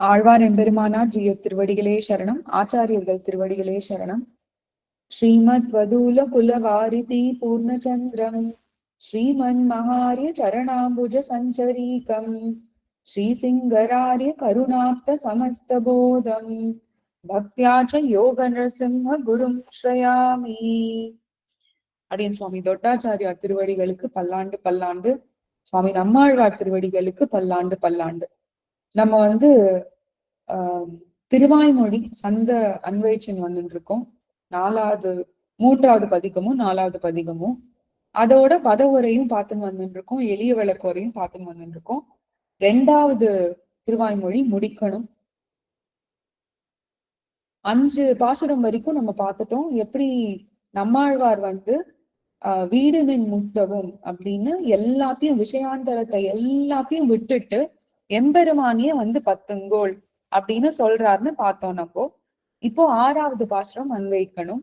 ஆழ்வார் எம்பெருமானார் ஜிய திருவடிகளே சரணம். ஆச்சாரியர்கள் திருவடிகளே சரணம். ஸ்ரீமத் வதூல குலவாரிதி பூர்ணச்சந்திரம். ஸ்ரீமன் மகாரிய சரணாம்புஜ சஞ்சரீகம் ஸ்ரீசிங்கராரிய கருணாப்த சமஸ்தபோதம் பக்தியாச்ச யோக நரசிம்ம குரும் ஸ்ரயாமி அடியன் சுவாமி தொட்டாச்சாரியார் திருவடிகளுக்கு பல்லாண்டு பல்லாண்டு. சுவாமி நம்மாழ்வார் திருவடிகளுக்கு பல்லாண்டு பல்லாண்டு. நம்ம வந்து ஆஹ் திருவாய்மொழி சந்த அன்வைச்சன் வந்துட்டு இருக்கோம். நாலாவது மூன்றாவது பதிகமும் நாலாவது பதிகமும். அதோட பத உரையும் பார்த்துன்னு வந்துட்டு இருக்கோம். எளிய விளக்குறையும் பார்த்துன்னு வந்துட்டு இருக்கோம். ரெண்டாவது திருவாய்மொழி முடிக்கணும். அஞ்சு பாசுரம் வரைக்கும் நம்ம பார்த்துட்டோம். எப்படி நம்மாழ்வார் வந்து ஆஹ் வீடுவின் முத்தவும் அப்படின்னு எல்லாத்தையும் விஷயாந்தரத்தை எல்லாத்தையும் விட்டுட்டு எம்பெருமானிய வந்து பத்துங்கோள் அப்படின்னு சொல்றாருன்னு பார்த்தோம் நம்ம. இப்போ ஆறாவது பாசுரம் அன்வைக்கணும்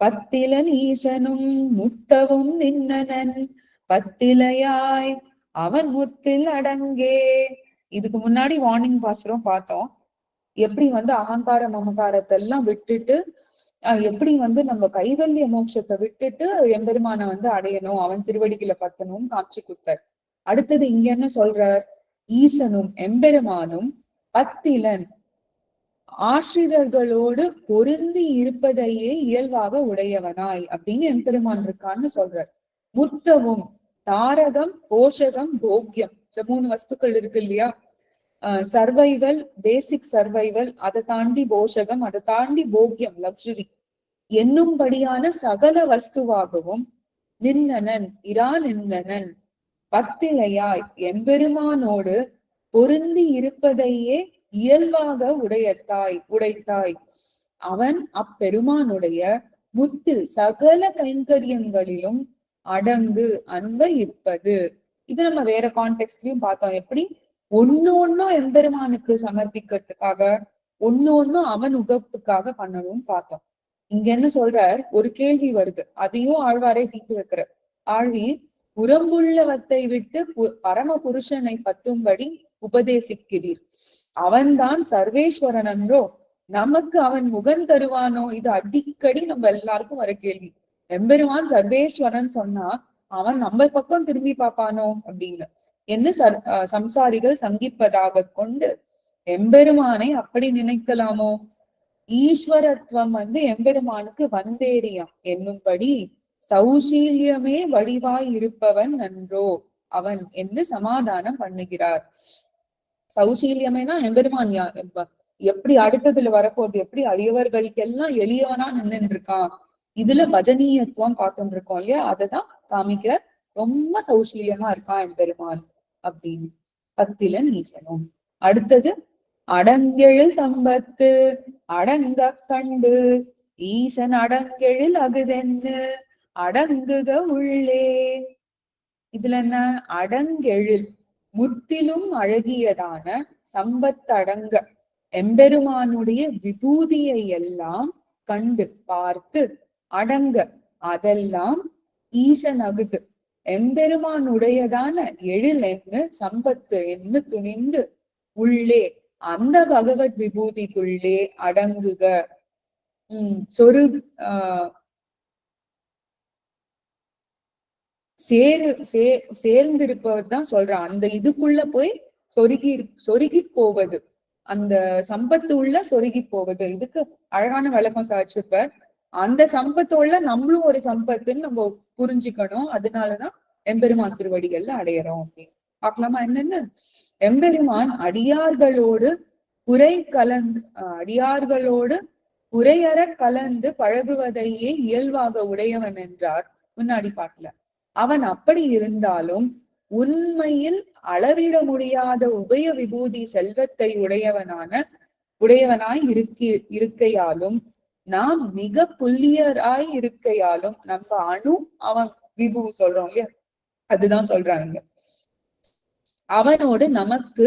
பத்திலன் ஈசனும் முத்தவும் நின்னனன். பத்திலையாய் அவன் முத்தில் அடங்கே. இதுக்கு முன்னாடி வார்னிங் பாசுரம் பார்த்தோம். எப்படி வந்து அகங்கார மமகாரத்தை எல்லாம் விட்டுட்டு எப்படி வந்து நம்ம கைவல்ய மோட்சத்தை விட்டுட்டு எம்பெருமான வந்து அடையணும் அவன் திருவடிகளை பத்தணும்னு காட்சி கொடுத்தார். அடுத்தது இங்க என்ன சொல்றார்? ஈசனும் எம்பெருமானும் பத்திலன். ஆசிரிதர்களோடு பொருந்தி இருப்பதையே இயல்பாக உடையவனாய் அப்படின்னு எம்பெருமான் இருக்கான்னு சொல்றார். முத்தவும் தாரகம் போஷகம் போக்கியம் இந்த மூணு வஸ்துக்கள் இருக்கு இல்லையா? சர்வைவல் பேசிக் சர்வைவல் அதை தாண்டி போஷகம் அதை தாண்டி போக்கியம் லக்ஸுரி என்னும்படியான சகல வஸ்துவாகவும் நின்னனன் இரா நின்னனன். பத்திலையாய் எம்பெருமானோடு பொருந்தி இருப்பதையே இயல்பாக உடையத்தாய் உடைத்தாய். அவன் அப்பெருமானுடைய முத்தில் சகல கைங்கரியங்களிலும் அடங்கு அன்பை இருப்பது இது நம்ம வேற கான்டெக்ட்லயும் பார்த்தோம். எப்படி? ஒன்னு ஒன்னும் எம்பெருமானுக்கு சமர்ப்பிக்கிறதுக்காக ஒன்னு ஒன்னும் அவன் உகப்புக்காக பண்ணணும்னு பார்த்தோம். இங்க என்ன சொல்றார்? ஒரு கேள்வி வருது. அதையும் ஆழ்வாரே தீர்த்து வைக்கிற ஆழ்வி புறம்புள்ளவத்தை விட்டு பரம புருஷனை பத்தும்படி உபதேசிக்கிறீர். அவன்தான் சர்வேஸ்வரன் என்றோ நமக்கு அவன் முகம் தருவானோ? இது அடிக்கடி நம்ம எல்லாருக்கும் வர கேள்வி. எம்பெருமான் சர்வேஸ்வரன் சொன்னா அவன் நம்ம பக்கம் திரும்பி பார்ப்பானோ? அப்படின்னு. என்ன சர் சம்சாரிகள் சங்கிப்பதாக கொண்டு எம்பெருமானை அப்படி நினைக்கலாமோ? ஈஸ்வரத்துவம் வந்து எம்பெருமானுக்கு வந்தேறியாம் என்னும்படி சௌசீல்யமே வடிவாய் இருப்பவன் நன்றோ அவன் என்று சமாதானம் பண்ணுகிறார். சௌசீல்யமேனா எம்பெருமான் எப்படி அடுத்ததுல வரப்போகுது எப்படி அழியவர்களுக்கெல்லாம் எளியவனா நின்று இருக்கான் இதுல பஜனீயத்துவம் பார்த்துட்டு இருக்கோம் இல்லையா? அததான் காமிக்கிற ரொம்ப சௌசீலியமா இருக்கான் எம்பெருமான் அப்படின்னு. பத்தில நீசனும். அடுத்தது அடங்கெழில் சம்பத்து அடங்க கண்டு ஈசன் அடங்கெழில் அகுதென்னு அடங்குக உள்ளே. இதுல என்ன? அடங்கெழில். முத்திலும் அழகியதான சம்பத்தடங்க எம்பெருமானுடைய விபூதியை எல்லாம் கண்டு பார்த்து அடங்க. அதெல்லாம் ஈசன் அகுது எம்பெருமானுடையதான எழில் என்று சம்பத்து என்று துணிந்து உள்ளே அந்த பகவத் விபூதிக்குள்ளே அடங்குக. உம் சொரு ஆஹ் சேரு சே சேர்ந்திருப்பவர் தான் சொல்றான். அந்த இதுக்குள்ள போய் சொருகி சொருகி போவது. அந்த சம்பத்து உள்ள சொருகி போவது. இதுக்கு அழகான விளக்கம் சாதிச்சிருப்பார். அந்த சம்பத்தோட நம்மளும் ஒரு சம்பத்துன்னு நம்ம புரிஞ்சுக்கணும். அதனாலதான் எம்பெருமான் திருவடிகள்ல அடையறோம் அப்படின்னு. பார்க்கலாமா என்னன்னு? எம்பெருமான் அடியார்களோடு குறை கலந்து அடியார்களோடு குறையற கலந்து பழகுவதையே இயல்பாக உடையவன் என்றார். முன்னாடி பாட்டுல. அவன் அப்படி இருந்தாலும் உண்மையில் அளவிட முடியாத உபய விபூதி செல்வத்தை உடையவனான உடையவனாய் இருக்கி இருக்கையாலும் நாம் மிக புல்லியராய் இருக்கையாலும் நம்ம அணு அவன் விபு சொல்றோம் இல்லையா? அதுதான் சொல்றாங்க. அவனோடு நமக்கு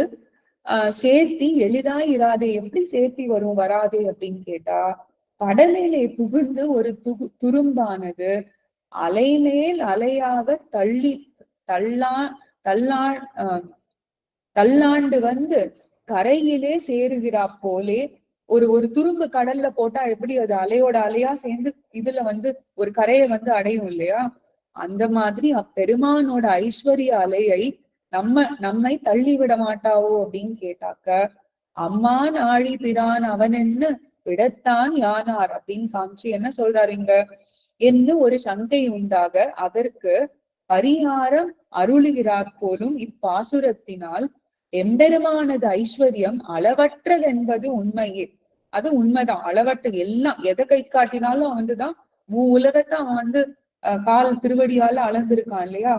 ஆஹ் சேர்த்தி எளிதாய் இராதே எப்படி சேர்த்தி வரும் வராதே அப்படின்னு கேட்டா கடலிலே புகுந்து ஒரு துகு துரும்பானது அலைமேல் அலையாக தள்ளி தள்ளா தள்ளா தள்ளாண்டு வந்து கரையிலே சேருகிறா போலே ஒரு ஒரு துரும்பு கடல்ல போட்டா எப்படி அது அலையோட அலையா சேர்ந்து இதுல வந்து ஒரு கரையை வந்து அடையும் இல்லையா? அந்த மாதிரி அப்பெருமானோட ஐஸ்வர்ய அலையை நம்ம நம்மை தள்ளி விட மாட்டாவோ அப்படின்னு கேட்டாக்க அம்மா நாழி பிரான் அவன் என்ன விடத்தான் யானார்? அப்படின்னு காமிச்சு என்ன சொல்றாரு இங்க? என்று ஒரு சங்கை உண்டாக அதற்கு பரிகாரம் அருளுகிறார் போலும் இப்பாசுரத்தினால் எம்பெருமானது ஐஸ்வர்யம் அளவற்றது என்பது உண்மையே. அது உண்மைதான். அளவற்ற எல்லாம் எதை கை காட்டினாலும் வந்துதான் மூ உலகத்தை அவன் வந்து கால் திருவடியால அளந்திருக்கான் இல்லையா?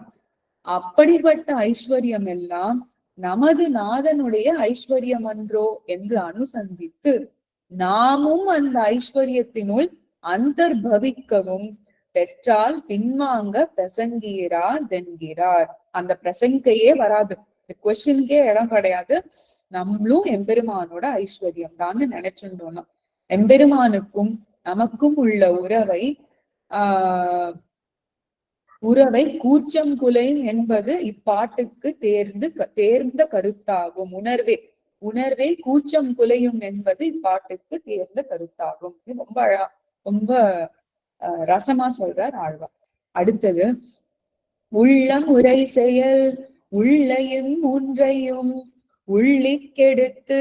அப்படிப்பட்ட ஐஸ்வர்யம் எல்லாம் நமது நாதனுடைய ஐஸ்வர்யம் அன்றோ என்று அனுசந்தித்து நாமும் அந்த ஐஸ்வர்யத்தினுள் அந்தர்பவிக்கவும் பெற்றால் பின்வாங்க பிரசங்கீரா தென்கிறார். அந்த பிரசங்கையே வராது. கொஸ்டினுக்கே இடம் கிடையாது. நம்மளும் எம்பெருமானோட ஐஸ்வர்யம் தான் நினைச்சுட்டோம் எம்பெருமானுக்கும் நமக்கும் உள்ள உறவை ஆஹ் உறவை கூச்சம் குலை என்பது இப்பாட்டுக்கு தேர்ந்து தேர்ந்த கருத்தாகும். உணர்வே உணர்வே கூச்சம் குலையும் என்பது இப்பாட்டுக்கு தேர்ந்த கருத்தாகும். ரொம்ப அழகா ரொம்ப ரசமா சொல்றார் ஆழ்வார். அடுத்தது உள்ளம் உரை செயல் உள்ளையும் ஒன்றையும் உள்ளி கெடுத்து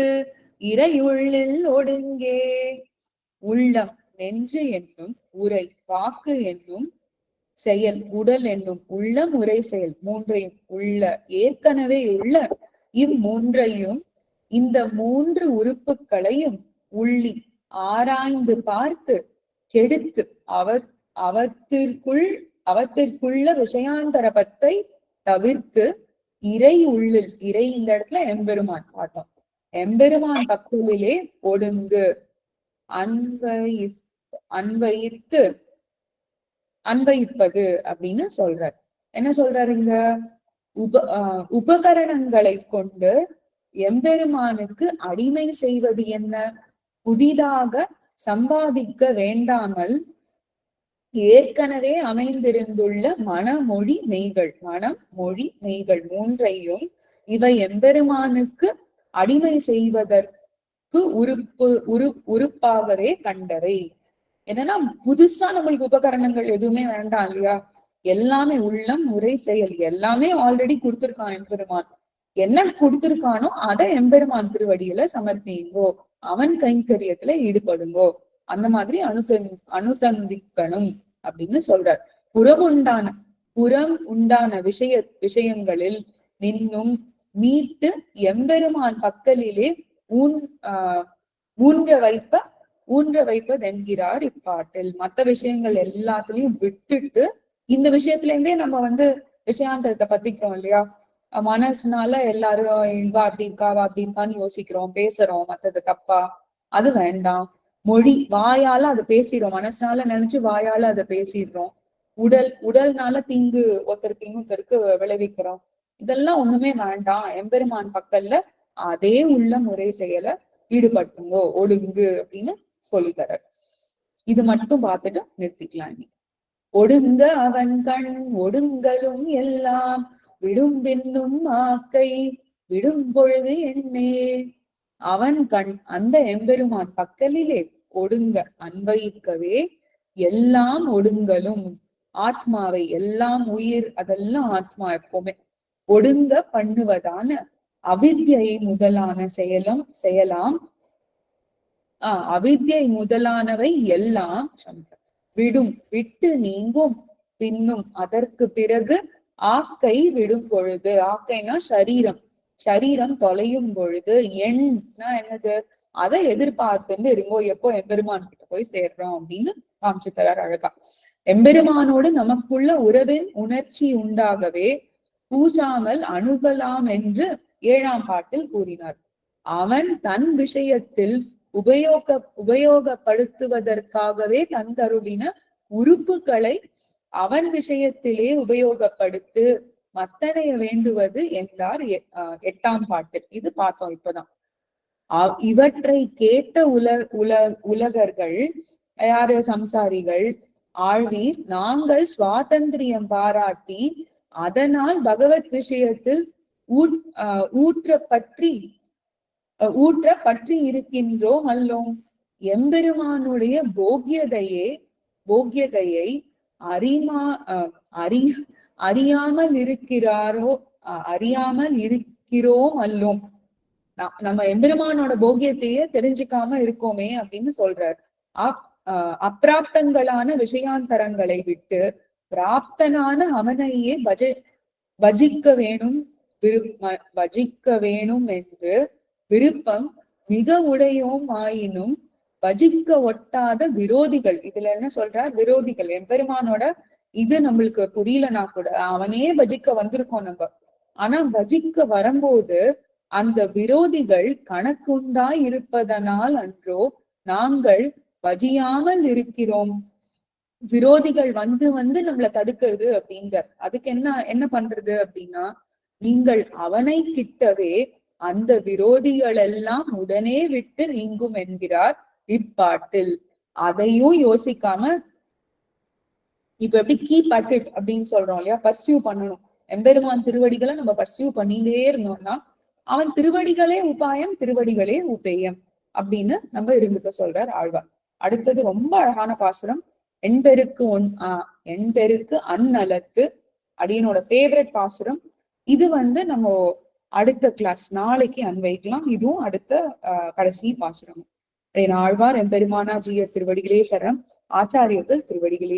இறையுள்ளில் ஒடுங்கே. உள்ளம் நெஞ்சு என்னும் உரை வாக்கு என்னும் செயல் உடல் என்னும் உள்ளம் உரை செயல் மூன்றையும் உள்ள ஏற்கனவே உள்ள இம்மூன்றையும் இந்த மூன்று உறுப்புகளையும் உள்ளி ஆராய்ந்து பார்த்து கெடுத்து. அவர் அவத்திற்குள் அவத்திற்குள்ள விஷயாந்தரபத்தை தவிர்த்து இறை உள்ளில் இறை இந்த இடத்துல எம்பெருமான் பார்த்தோம் எம்பெருமான் பக்கலிலே ஒடுங்கு. அன்பை அன்பயித்து அன்பயிப்பது அப்படின்னு சொல்றார். என்ன சொல்றாரு இங்க? உப உபகரணங்களை கொண்டு எம்பெருமானுக்கு அடிமை செய்வது என்ன? புதிதாக சம்பாதிக்க வேண்டாமல் ஏற்கனவே அமைந்திருந்துள்ள மனமொழி மெய்கள் மனம் மொழி மெய்கள் மூன்றையும் இவை எம்பெருமானுக்கு அடிமை செய்வதற்கு உறுப்பு உரு உறுப்பாகவே கண்டவை. என்னன்னா புதுசா நம்மளுக்கு உபகரணங்கள் எதுவுமே வேண்டாம் இல்லையா? எல்லாமே உள்ளம் முறை செயல் எல்லாமே ஆல்ரெடி கொடுத்திருக்கான் எம்பெருமான். என்ன கொடுத்திருக்கானோ அதை எம்பெருமான் திருவடியில சமர்ப்பிங்கோ. அவன் கைங்கரியத்துல ஈடுபடுங்கோ. அந்த மாதிரி அனுசந் அனுசந்திக்கணும் அப்படின்னு சொல்றார். புறம் உண்டான புறம் உண்டான விஷய விஷயங்களில் நின்னும் மீட்டு எம்பெருமான் பக்கலிலே ஊன் ஆஹ் ஊன்ற வைப்ப ஊன்ற வைப்பது என்கிறார் இப்பாட்டில். மத்த விஷயங்கள் எல்லாத்துலயும் விட்டுட்டு இந்த விஷயத்துல இருந்தே நம்ம வந்து விஷயாந்தரத்தை பத்திக்கிறோம் இல்லையா? மனசுனால எல்லாரும் இவா அப்படி இருக்காவா அப்படி இருக்கான்னு யோசிக்கிறோம் பேசுறோம் மத்தது தப்பா? அது வேண்டாம். மொழி வாயால அதை பேசிடுறோம். மனசுனால நினைச்சு வாயால அதை பேசிடுறோம். உடல் உடல்னால தீங்கு ஒருத்தருக்கு இன்னொருத்தருக்கு விளைவிக்கிறோம். இதெல்லாம் ஒண்ணுமே வேண்டாம். எம்பெருமான் பக்கல்ல அதே உள்ள முறை செயலை ஈடுபடுத்துங்கோ ஒடுங்கு அப்படின்னு சொல்லித்தர இது மட்டும் பார்த்துட்டு நிறுத்திக்கலாம் நீ ஒடுங்க அவன் கண் ஒடுங்கலும் எல்லாம் விடும் பின்னும் ஆக்கை விடும் பொழுது என்னே அவன் கண் அந்த எம்பெருமான் பக்கலிலே ஒடுங்க அன்பயிக்கவே எல்லாம் ஒடுங்கலும். ஆத்மாவை எல்லாம் உயிர் அதெல்லாம் ஆத்மா எப்பவுமே. ஒடுங்க பண்ணுவதான அவித்யை முதலான செயலும் செயலாம். ஆஹ் அவித்யை முதலானவை எல்லாம் விடும் விட்டு நீங்கும். பின்னும் அதற்கு பிறகு ஆக்கை விடும் பொழுது ஆக்கைனா சரீரம். சரீரம் தொலையும் பொழுது எண்ணா என்னது? அதை எதிர்பார்த்துட்டு இருங்கோ எப்போ எம்பெருமான் கிட்ட போய் சேர்றோம் அப்படின்னு காமிச்சு தரார் அழகா. எம்பெருமானோடு நமக்குள்ள உறவின் உணர்ச்சி உண்டாகவே பூசாமல் அணுகலாம் என்று ஏழாம் பாட்டில் கூறினார். அவன் தன் விஷயத்தில் உபயோக உபயோகப்படுத்துவதற்காகவே தந்தருளின உறுப்புகளை அவன் விஷயத்திலே உபயோகப்படுத்து மத்தனைய வேண்டுவது என்றார் எட்டாம் பாட்டு இது பார்த்தோம் இப்பதான். இவற்றை கேட்ட உல உல உலகர்கள் யாரு சம்சாரிகள் ஆழ்வீர் நாங்கள் சுவாதந்திரியம் பாராட்டி அதனால் பகவத் விஷயத்தில் ஊற்ற பற்றி ஊற்ற பற்றி இருக்கின்றோம் அல்லோம். எம்பெருமானுடைய போக்கியதையே போக்கியதையை அறிமா அஹ் அறி அறியாமல் இருக்கிறாரோ அஹ் அறியாமல் இருக்கிறோம் அல்லோம். நம்ம எம்பெருமானோட போக்கியத்தையே தெரிஞ்சுக்காம இருக்கோமே அப்படின்னு சொல்றார். அப் அஹ் அப்பிராப்தங்களான விஷயாந்தரங்களை விட்டு பிராப்தனான அவனையே பஜ பஜிக்க வேணும் விருப்ப பஜிக்க வேணும் என்று விருப்பம் மிக உடையோம் ஆயினும் பஜிக்க ஒட்டாத விரோதிகள். இதுல என்ன சொல்றார்? விரோதிகள். எம்பெருமானோட இது நம்மளுக்கு புரியலனா கூட அவனே பஜிக்க வந்திருக்கோம் நம்ம. ஆனா பஜிக்க வரும்போது அந்த விரோதிகள் கணக்குண்டாய் இருப்பதனால் அன்றோ நாங்கள் பஜியாமல் இருக்கிறோம். விரோதிகள் வந்து வந்து நம்மளை தடுக்கிறது அப்படிங்கிற அதுக்கு என்ன என்ன பண்றது அப்படின்னா நீங்கள் அவனை கிட்டவே அந்த விரோதிகள் எல்லாம் உடனே விட்டு நீங்கும் என்கிறார். இப்பாட்டில் அதையும் யோசிக்காம இப்ப எப்படி கீ அட் அப்படின்னு சொல்றோம் இல்லையா? பர்சியூ பண்ணணும். எம்பெருமான் திருவடிகளை நம்ம பர்சியூ பண்ணிட்டே இருந்தோம்னா அவன் திருவடிகளே உபாயம் திருவடிகளே உபேயம் அப்படின்னு நம்ம இருந்துக்க சொல்றார் ஆழ்வார். அடுத்தது ரொம்ப அழகான பாசுரம் எண்பெருக்கு ஒன் ஆஹ் எண்பெருக்கு அந்நலத்து அடியனோட ஃபேவரட் பாசுரம். இது வந்து நம்ம அடுத்த கிளாஸ் நாளைக்கு அன்வைக்கலாம். இதுவும் அடுத்த ஆஹ் கடைசி பாசுரம் ஆழ்வார் எம்பெருமானார் ஜீய திருவடிகளே சரணம் ஆச்சாரியர்கள் திருவடிகளே